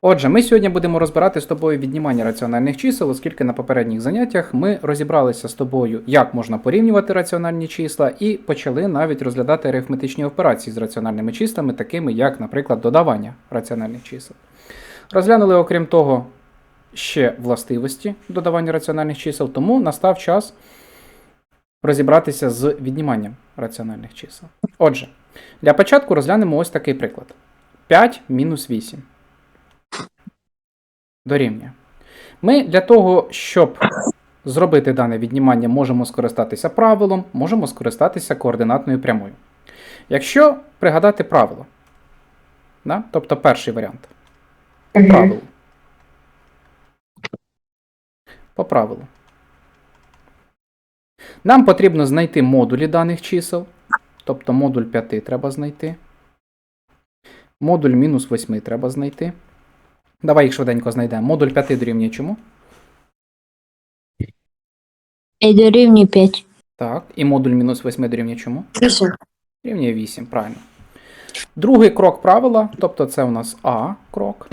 Отже, ми сьогодні будемо розбирати з тобою віднімання раціональних чисел, оскільки на попередніх заняттях ми розібралися з тобою, як можна порівнювати раціональні числа, і почали навіть розглядати арифметичні операції з раціональними числами, такими як, наприклад, додавання раціональних чисел. Розглянули, окрім того, ще властивості додавання раціональних чисел, тому настав час розібратися з відніманням раціональних чисел. Отже, для початку розглянемо ось такий приклад: 5 мінус 8 дорівнює. Ми для того, щоб зробити дане віднімання, можемо скористатися правилом, можемо скористатися координатною прямою. Якщо пригадати правило, да? тобто перший варіант. По правилу. По правилу. Нам потрібно знайти модулі даних чисел. Тобто модуль 5 треба знайти. Модуль мінус 8 треба знайти. Давай їх швиденько знайдемо. Модуль 5 дорівнює чому? І дорівнює 5. Так. І модуль мінус 8 дорівнює чому? 8. Рівнює 8, правильно. Другий крок правила, тобто це у нас А крок.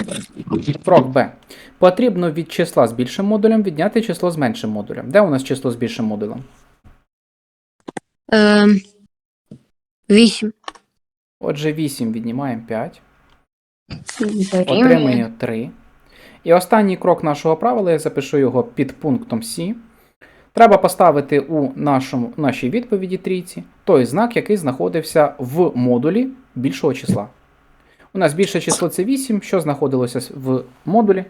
Крок Б. Потрібно від числа з більшим модулем відняти число з меншим модулем. Де у нас число з більшим модулем? Ем, 8. Отже, 8 віднімаємо 5, Дорівнює. отримує 3. І останній крок нашого правила, я запишу його під пунктом С. Треба поставити у нашому, нашій відповіді трійці той знак, який знаходився в модулі більшого числа. У нас більше число це 8, що знаходилося в модулі.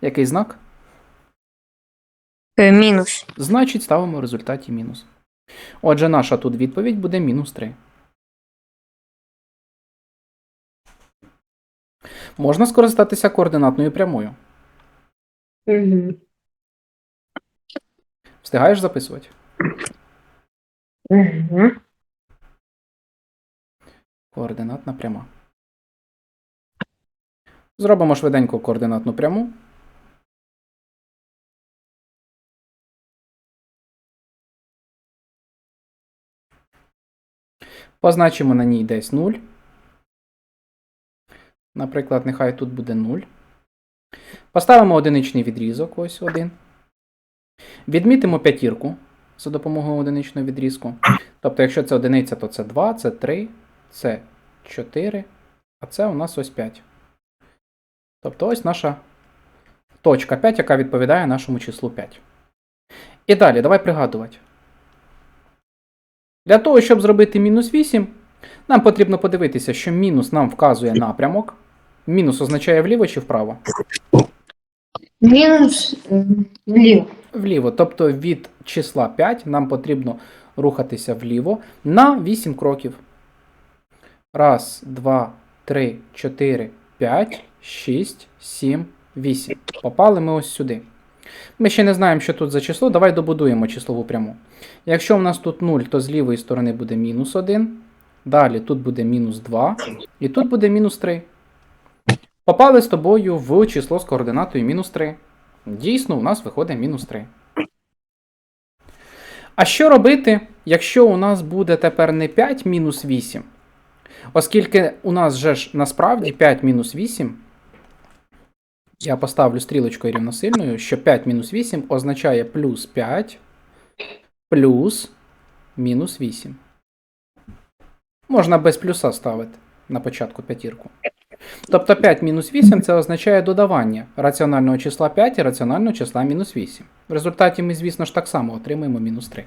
Який знак? Е, Мінус. Значить, ставимо в результаті мінус. Отже, наша тут відповідь буде мінус 3. Можна скористатися координатною прямою. Угу. Встигаєш записувати? Угу. Координатна пряма. Зробимо швиденько координатну пряму. Позначимо на ній десь 0. Наприклад, нехай тут буде 0. Поставимо одиничний відрізок, ось один. Відмітимо п'ятірку за допомогою одиничного відрізку. Тобто, якщо це одиниця, то це 2, це 3, це 4, а це у нас ось 5. Тобто ось наша точка 5, яка відповідає нашому числу 5. І далі, давай пригадувати. Для того, щоб зробити мінус 8, нам потрібно подивитися, що мінус нам вказує напрямок. Мінус означає вліво чи вправо? Мінус вліво. Вліво. Тобто від числа 5 нам потрібно рухатися вліво на 8 кроків. Раз, два, три, чотири, п'ять, шість, сім, вісім. Попали ми ось сюди. Ми ще не знаємо, що тут за число. Давай добудуємо числову пряму. Якщо в нас тут 0, то з лівої сторони буде мінус 1. Далі тут буде мінус 2. І тут буде мінус 3. Попали з тобою в число з координатою мінус 3. Дійсно, у нас виходить мінус 3. А що робити, якщо у нас буде тепер не 5 мінус 8? Оскільки у нас же ж насправді 5 мінус 8. Я поставлю стрілочкою рівносильною, що 5 мінус 8 означає плюс 5 плюс мінус 8. Можна без плюса ставити на початку п'ятірку. Тобто 5 мінус 8 це означає додавання раціонального числа 5 і раціонального числа мінус 8. В результаті ми, звісно ж, так само отримаємо мінус 3.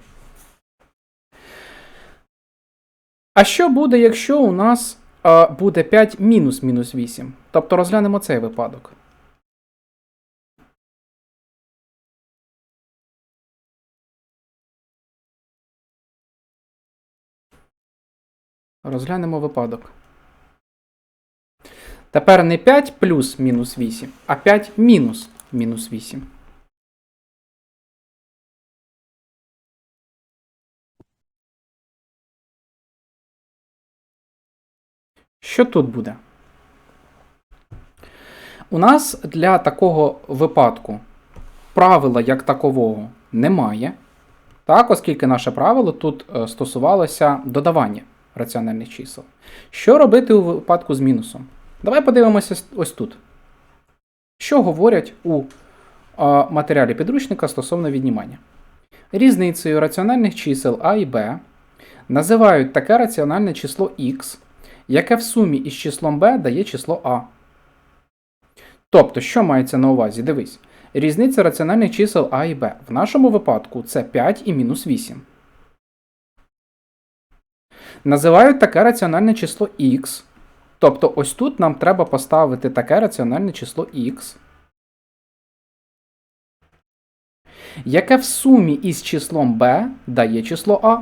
А що буде, якщо у нас а, буде 5 мінус мінус 8? Тобто розглянемо цей випадок. Розглянемо випадок. Тепер не 5 плюс мінус 8, а 5 мінус мінус 8. Що тут буде? У нас для такого випадку правила як такового немає. Так, оскільки наше правило тут е, стосувалося додавання раціональних чисел. Що робити у випадку з мінусом? Давай подивимося ось тут. Що говорять у матеріалі підручника стосовно віднімання? Різницею раціональних чисел а і b називають таке раціональне число x, яке в сумі із числом b дає число а. Тобто, що мається на увазі? Дивись. Різниця раціональних чисел а і b. В нашому випадку це 5 і мінус 8. Називають таке раціональне число x. Тобто, ось тут нам треба поставити таке раціональне число x, яке в сумі із числом b дає число а.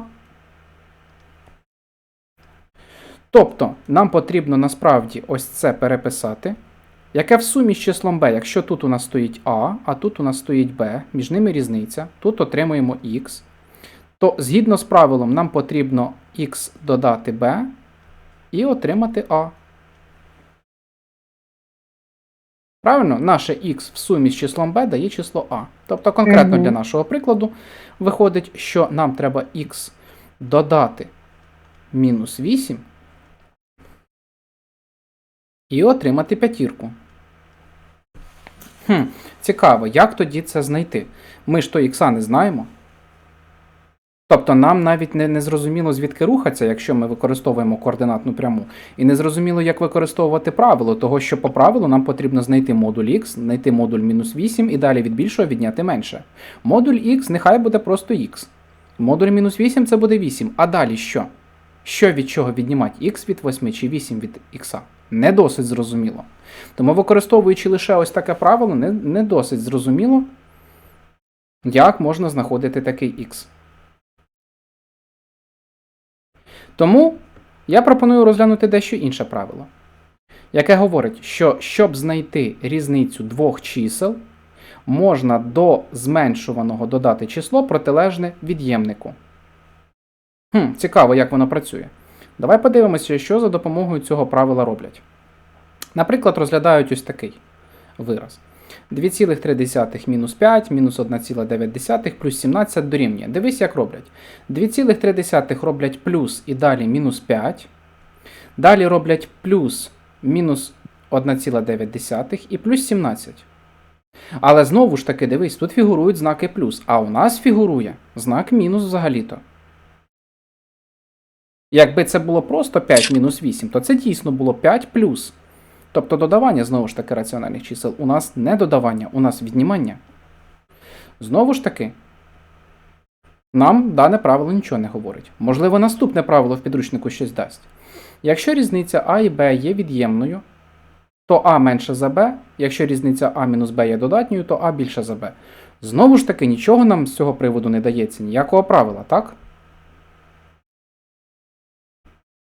Тобто, нам потрібно насправді ось це переписати, яке в сумі з числом b, якщо тут у нас стоїть а, а тут у нас стоїть b, між ними різниця, тут отримуємо x, то згідно з правилом нам потрібно x додати b і отримати а. Правильно, наше x в сумі з числом b дає число а. Тобто, конкретно Мгм. для нашого прикладу виходить, що нам треба x додати мінус 8 і отримати п'ятірку. Хм, цікаво, як тоді це знайти? Ми ж то ікса не знаємо. Тобто нам навіть не, не зрозуміло, звідки рухатися, якщо ми використовуємо координатну пряму. І не зрозуміло, як використовувати правило, того що по правилу нам потрібно знайти модуль x, знайти модуль мінус 8 і далі від більшого відняти менше. Модуль x нехай буде просто x. Модуль мінус 8 це буде 8. А далі що? Що від чого віднімати? x від 8 чи 8 від x? Не досить зрозуміло. Тому, використовуючи лише ось таке правило, не, не досить зрозуміло, як можна знаходити такий x. Тому я пропоную розглянути дещо інше правило, яке говорить, що щоб знайти різницю двох чисел, можна до зменшуваного додати число протилежне від'ємнику. Хм, цікаво, як воно працює. Давай подивимося, що за допомогою цього правила роблять. Наприклад, розглядають ось такий вираз. 2,3 мінус 5 мінус 1,9 плюс 17 дорівнює. Дивись, як роблять. 2,3 роблять плюс і далі мінус 5. Далі роблять плюс мінус 1,9 і плюс 17. Але знову ж таки, дивись, тут фігурують знаки плюс, а у нас фігурує знак мінус взагалі-то. Якби це було просто 5 мінус 8, то це дійсно було 5 плюс. Тобто додавання, знову ж таки, раціональних чисел. У нас не додавання, у нас віднімання. Знову ж таки, нам дане правило нічого не говорить. Можливо, наступне правило в підручнику щось дасть. Якщо різниця А і Б є від'ємною, то А менше за Б, якщо різниця А мінус Б є додатньою, то А більше за Б. Знову ж таки, нічого нам з цього приводу не дається, ніякого правила, так?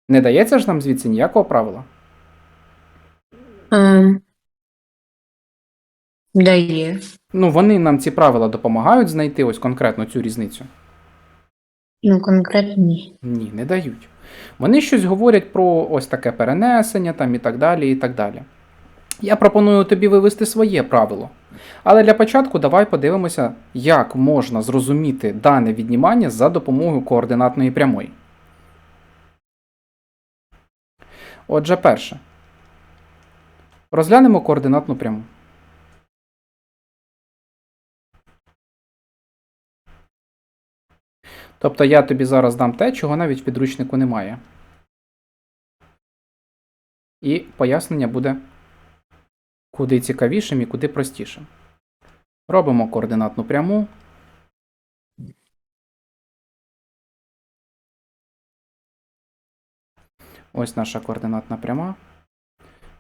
Не дається ж нам звідси ніякого правила. Ем, Дає. Ну, вони нам ці правила допомагають знайти ось конкретно цю різницю. Ну, конкретно ні. Ні, не дають. Вони щось говорять про ось таке перенесення там і так далі, і так далі. Я пропоную тобі вивести своє правило. Але для початку давай подивимося, як можна зрозуміти дане віднімання за допомогою координатної прямої. Отже, перше. Розглянемо координатну пряму. Тобто я тобі зараз дам те, чого навіть в підручнику немає. І пояснення буде куди цікавішим і куди простішим. Робимо координатну пряму. Ось наша координатна пряма.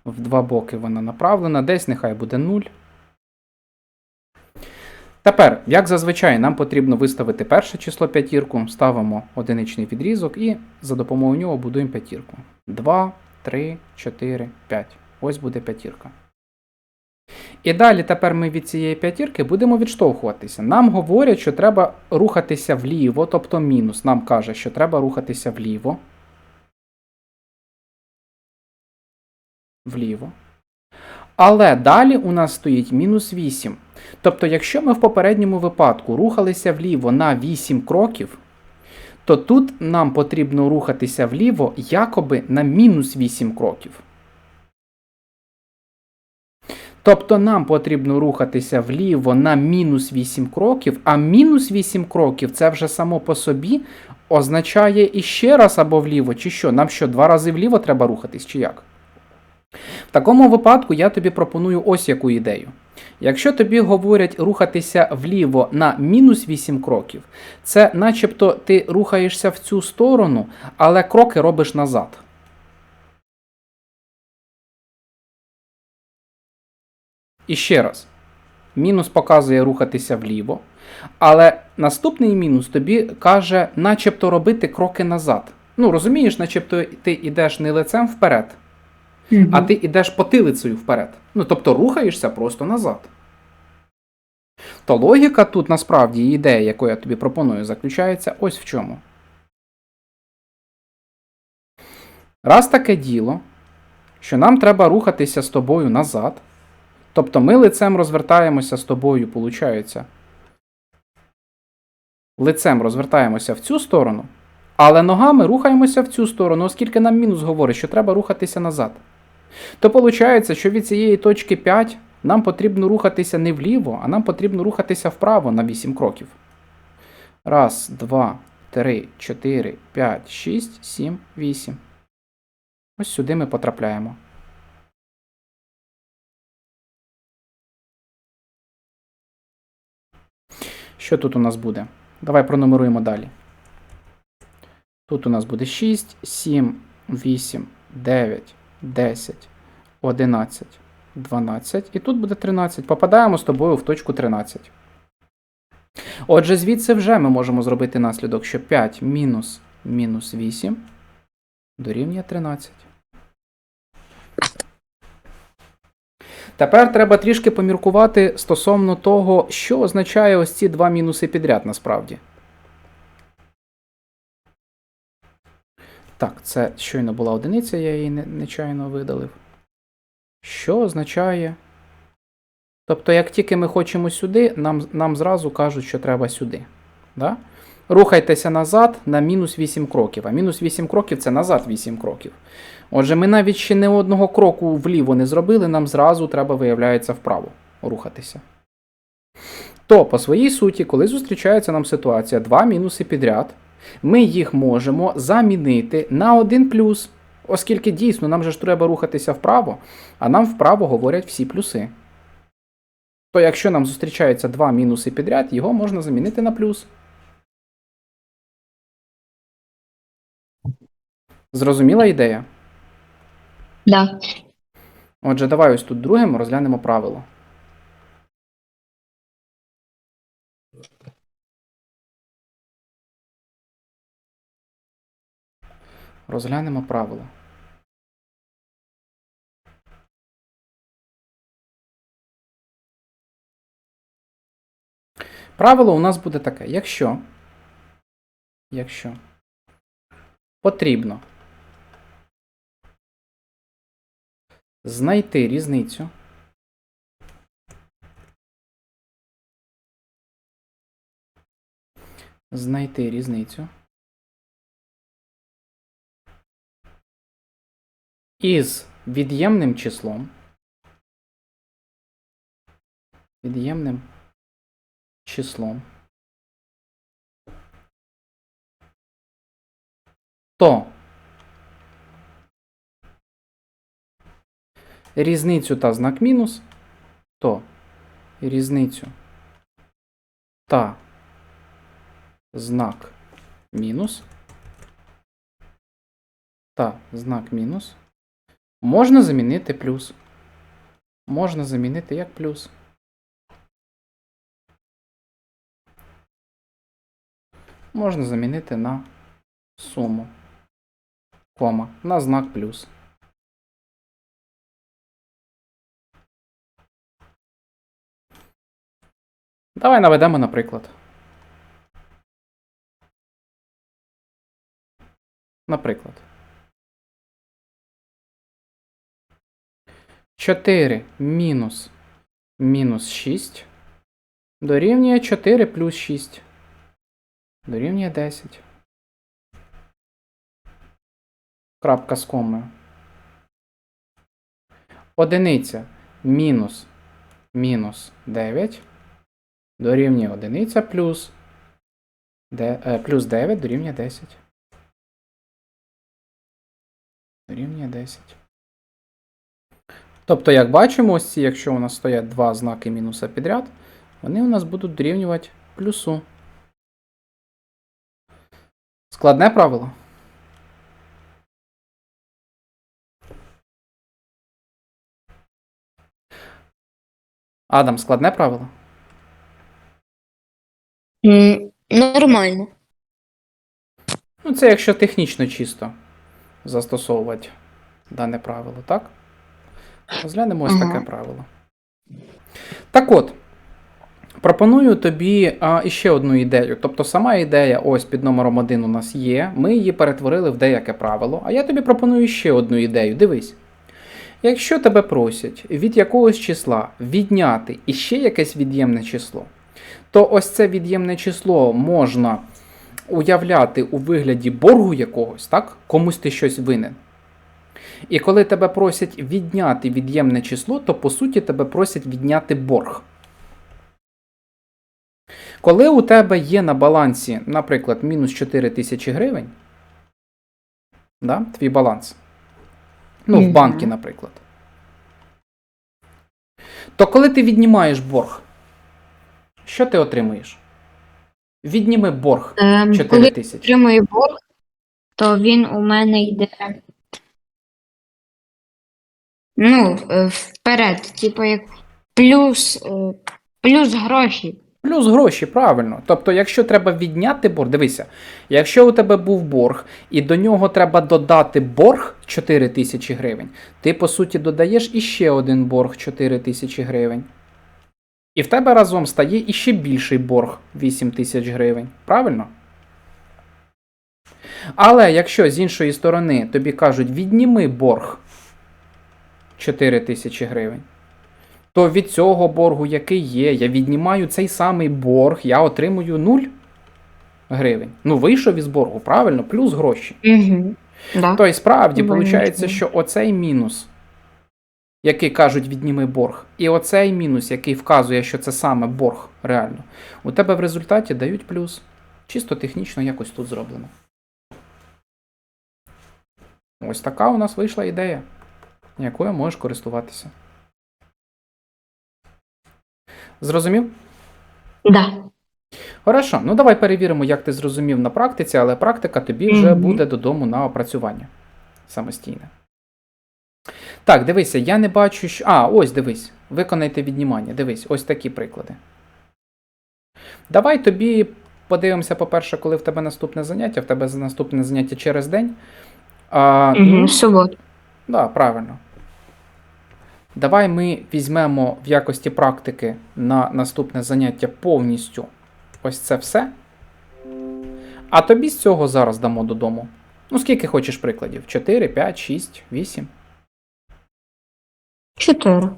В два боки вона направлена, десь нехай буде 0. Тепер, як зазвичай, нам потрібно виставити перше число п'ятірку, ставимо одиничний відрізок і за допомогою нього будуємо п'ятірку. 2, 3, 4, 5. Ось буде п'ятірка. І далі тепер ми від цієї п'ятірки будемо відштовхуватися. Нам говорять, що треба рухатися вліво, тобто мінус. Нам каже, що треба рухатися вліво. Вліво. Але далі у нас стоїть мінус 8. Тобто, якщо ми в попередньому випадку рухалися вліво на 8 кроків, то тут нам потрібно рухатися вліво якоби на мінус 8 кроків. Тобто нам потрібно рухатися вліво на мінус 8 кроків, а мінус 8 кроків це вже само по собі означає іще раз або вліво, чи що? Нам що, два рази вліво треба рухатись, чи як? В такому випадку я тобі пропоную ось яку ідею. Якщо тобі говорять рухатися вліво на мінус 8 кроків, це начебто ти рухаєшся в цю сторону, але кроки робиш назад. І ще раз. Мінус показує рухатися вліво, але наступний мінус тобі каже, начебто робити кроки назад. Ну, розумієш, начебто ти йдеш не лицем вперед, а ти йдеш потилицею вперед. Ну, тобто рухаєшся просто назад. То логіка тут насправді ідея, яку я тобі пропоную, заключається ось в чому. Раз таке діло, що нам треба рухатися з тобою назад. Тобто ми лицем розвертаємося з тобою, виходить. Лицем розвертаємося в цю сторону, але ногами рухаємося в цю сторону, оскільки нам мінус говорить, що треба рухатися назад. То виходить, що від цієї точки 5 нам потрібно рухатися не вліво, а нам потрібно рухатися вправо на 8 кроків. Раз, два, три, чотири, п'ять, шість, сім, вісім. Ось сюди ми потрапляємо. Що тут у нас буде? Давай пронумеруємо далі. Тут у нас буде 6, 7, 8, 9, 10, 11, 12. І тут буде 13. Попадаємо з тобою в точку 13. Отже, звідси вже ми можемо зробити наслідок, що 5 мінус мінус 8 дорівнює 13. Тепер треба трішки поміркувати стосовно того, що означає ось ці два мінуси підряд насправді. Так, це щойно була одиниця, я її нечайно видалив. Що означає? Тобто, як тільки ми хочемо сюди, нам, нам зразу кажуть, що треба сюди. Да? Рухайтеся назад на мінус 8 кроків. А мінус 8 кроків це назад 8 кроків. Отже, ми навіть ще не одного кроку вліво не зробили, нам зразу треба, виявляється, вправо рухатися. То, по своїй суті, коли зустрічається нам ситуація 2 мінуси підряд, ми їх можемо замінити на один плюс, оскільки дійсно нам же ж треба рухатися вправо, а нам вправо говорять всі плюси. То якщо нам зустрічаються два мінуси підряд, його можна замінити на плюс. Зрозуміла ідея? Да. Отже, давай ось тут другим розглянемо правило. Розглянемо правило. Правило у нас буде таке: якщо, якщо потрібно знайти різницю знайти різницю із від'ємним числом. Від'ємним числом. То різницю та знак мінус, то різницю та знак мінус та знак мінус можна замінити плюс. Можна замінити як плюс. Можна замінити на суму, кома, на знак плюс. Давай наведемо наприклад. Наприклад. 4 мінус мінус 6 дорівнює 4 плюс 6. Дорівнює 10. Крапка з комою. Одиниця мінус мінус 9 дорівнює 1 плюс, де, е, плюс 9 дорівнює 10. Дорівнює 10. Тобто, як бачимо, ось ці, якщо у нас стоять два знаки мінуса підряд, вони у нас будуть дорівнювати плюсу. Складне правило? Адам, складне правило? М, Нормально. Ну, це якщо технічно чисто застосовувати дане правило, так? Розглянемо ось таке правило. Так от, пропоную тобі а, іще одну ідею. Тобто, сама ідея ось під номером 1 у нас є. Ми її перетворили в деяке правило. А я тобі пропоную ще одну ідею. Дивись. Якщо тебе просять від якогось числа відняти іще якесь від'ємне число, то ось це від'ємне число можна уявляти у вигляді боргу якогось, так? Комусь ти щось винен. І коли тебе просять відняти від'ємне число, то по суті тебе просять відняти борг. Коли у тебе є на балансі, наприклад, мінус 4 тисячі гривень, да, твій баланс. Ну, в банкі, наприклад. То коли ти віднімаєш борг, що ти отримуєш? Відніми борг Ем, 4 Коли тисячі. отримую борг, то він у мене йде. Ну, е, вперед, типу як плюс, е, плюс гроші. Плюс гроші, правильно. Тобто, якщо треба відняти борг, дивися, якщо у тебе був борг, і до нього треба додати борг 4 тисячі гривень, ти по суті додаєш іще один борг 4 тисячі гривень. І в тебе разом стає іще більший борг 8 тисяч гривень. Правильно? Але якщо з іншої сторони тобі кажуть, відніми борг 4 тисячі гривень, то від цього боргу, який є, я віднімаю цей самий борг, я отримую 0 гривень. Ну, вийшов із боргу, правильно, плюс гроші. Угу. Да. То й справді виходить, що оцей мінус, який кажуть, відніми борг, і оцей мінус, який вказує, що це саме борг реально, у тебе в результаті дають плюс. Чисто технічно якось тут зроблено. Ось така у нас вийшла ідея, якою можеш користуватися. Зрозумів? Да. Хорошо, ну давай перевіримо, як ти зрозумів на практиці, але практика тобі вже Мгм. буде додому на опрацювання самостійне. Так, дивися, я не бачу, що. А, ось дивись. Виконайте віднімання. Дивись, ось такі приклади. Давай тобі подивимося, по-перше, коли в тебе наступне заняття. В тебе наступне заняття через день. А, Угу. ну, В суботу. Да, правильно. Давай ми візьмемо в якості практики на наступне заняття повністю ось це все. А тобі з цього зараз дамо додому. Ну, скільки хочеш прикладів? 4, 5, 6, 8. Чотири.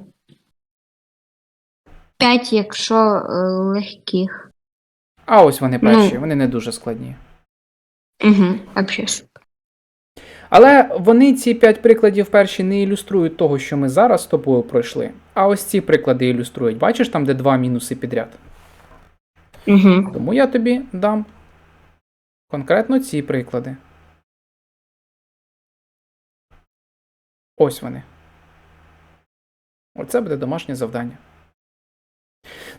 П'ять, якщо е, легких. А ось вони перші, Ну. вони не дуже складні. Угу. Вообще. Але вони ці 5 прикладів перші не ілюструють того, що ми зараз з тобою пройшли. А ось ці приклади ілюструють. Бачиш там, де два мінуси підряд? Угу. Тому я тобі дам конкретно ці приклади. Ось вони. Оце буде домашнє завдання.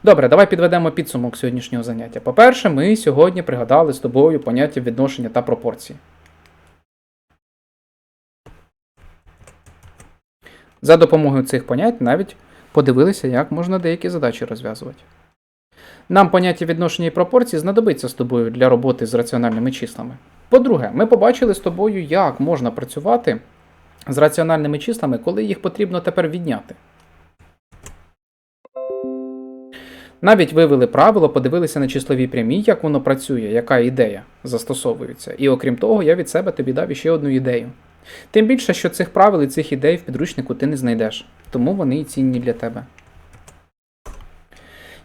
Добре, давай підведемо підсумок сьогоднішнього заняття. По-перше, ми сьогодні пригадали з тобою поняття відношення та пропорції. За допомогою цих понять навіть подивилися, як можна деякі задачі розв'язувати. Нам поняття відношення і пропорції знадобиться з тобою для роботи з раціональними числами. По-друге, ми побачили з тобою, як можна працювати з раціональними числами, коли їх потрібно тепер відняти. Навіть вивели правило, подивилися на числові прямі, як воно працює, яка ідея застосовується. І окрім того, я від себе тобі дав іще одну ідею. Тим більше, що цих правил і цих ідей в підручнику ти не знайдеш, тому вони і цінні для тебе.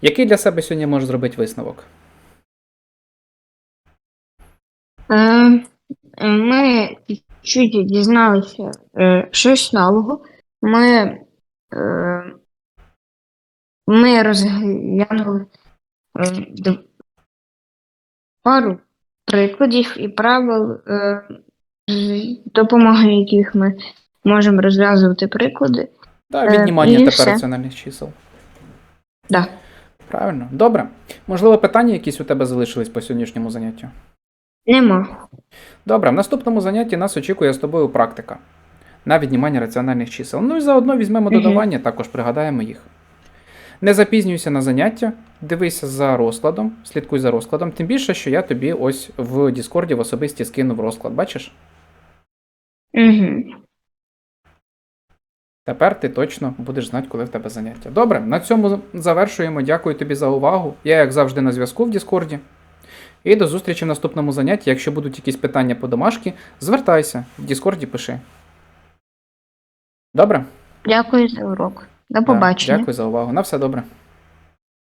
Який для себе сьогодні можеш зробити висновок? Е, е, Ми чуть дізналися е, щось нового. Ми, ми розглянули пару прикладів і правил, допомогою яких ми можемо розв'язувати приклади. Да, Е, віднімання і тепер все. раціональних чисел. Да. Правильно. Добре. Можливо, питання якісь у тебе залишились по сьогоднішньому заняттю? Нема. Добре, в наступному занятті нас очікує з тобою практика на віднімання раціональних чисел. Ну і заодно візьмемо Мгм. додавання, також пригадаємо їх. Не запізнюйся на заняття, дивися за розкладом, слідкуй за розкладом. Тим більше, що я тобі ось в Діскорді в особисті скинув розклад. Бачиш? Угу. Тепер ти точно будеш знати, коли в тебе заняття. Добре, на цьому завершуємо. Дякую тобі за увагу. Я, як завжди, на зв'язку в Діскорді. І до зустрічі в наступному занятті. Якщо будуть якісь питання по домашки, звертайся в Діскорді пиши. Добре? Дякую за урок. До Да, побачення. Дякую за увагу. На все добре.